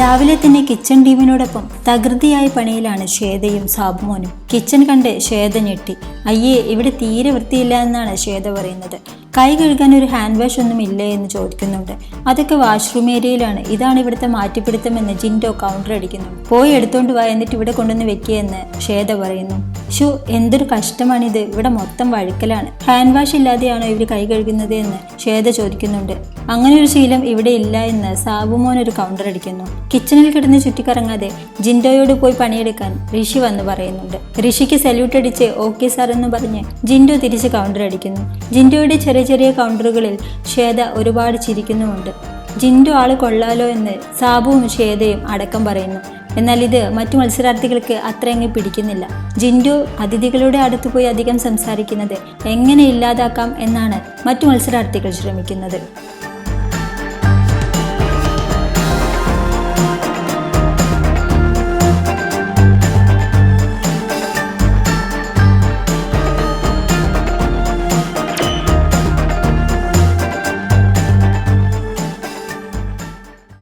രാവിലെ തന്നെ kitchen ടീമിനോടൊപ്പം തകൃതിയായ പണിയിലാണ് ശ്വേതയും സാബുമോനും. Kitchen കണ്ട് ശ്വേത ഞെട്ടി. അയ്യേ ഇവിടെ തീരെ വൃത്തിയില്ല എന്നാണ് ശ്വേത പറയുന്നത്. കൈ കഴുകാൻ ഒരു ഹാൻഡ് വാഷ് ഒന്നും ഇല്ലേ എന്ന് ചോദിക്കുന്നുണ്ട്. അതൊക്കെ വാഷ്റൂം ഏരിയയിലാണ് ഇതാണ് ഇവിടുത്തെ മാറ്റിപ്പിടുത്തമെന്ന് ജിൻഡോ കൗണ്ടർ അടിക്കുന്നു. പോയി എടുത്തോണ്ട് വാ എന്നിട്ട് ഇവിടെ കൊണ്ടുവന്ന് വെക്കുകയെന്ന് ശ്വേത പറയുന്നു. ഷു എന്തൊരു കഷ്ടമാണിത്. ഇവിടെ മൊത്തം വഴുക്കലാണ്. ഹാൻഡ് വാഷ് ഇല്ലാതെയാണോ ഇവർ കൈ കഴുകുന്നത് എന്ന് ശ്വേത ചോദിക്കുന്നുണ്ട്. അങ്ങനെ ഒരു ശീലം ഇവിടെ ഇല്ല എന്ന് സാബുമോൻ ഒരു കൗണ്ടർ അടിക്കുന്നു. കിച്ചണിൽ കിടന്ന് ചുറ്റിക്കറങ്ങാതെ ജിൻഡോയോട് പോയി പണിയെടുക്കാൻ ഋഷി വന്ന് പറയുന്നുണ്ട്. ഋഷിക്ക് സല്യൂട്ട് അടിച്ച് ഓക്കെ സാർ എന്ന് പറഞ്ഞ് ജിൻഡോ തിരിച്ച് കൗണ്ടർ അടിക്കുന്നു. ജിൻഡോയുടെ ചെറിയ ചെറിയ കൗണ്ടറുകളിൽ ശ്വേത ഒരുപാട് ചിരിക്കുന്നുമുണ്ട്. ജിൻഡോ ആൾ കൊള്ളാലോ എന്ന് സാബുവും ശ്വേതയും അടക്കം പറയുന്നു. എന്നാൽ ഇത് മറ്റു മത്സരാർത്ഥികൾക്ക് അത്രയങ്ങ് പിടിക്കുന്നില്ല. ജിൻഡു അതിഥികളുടെ അടുത്ത് പോയി അധികം സംസാരിക്കുന്നത് എങ്ങനെ ഇല്ലാതാക്കാം എന്നാണ് മറ്റു മത്സരാർത്ഥികൾ ശ്രമിക്കുന്നത്.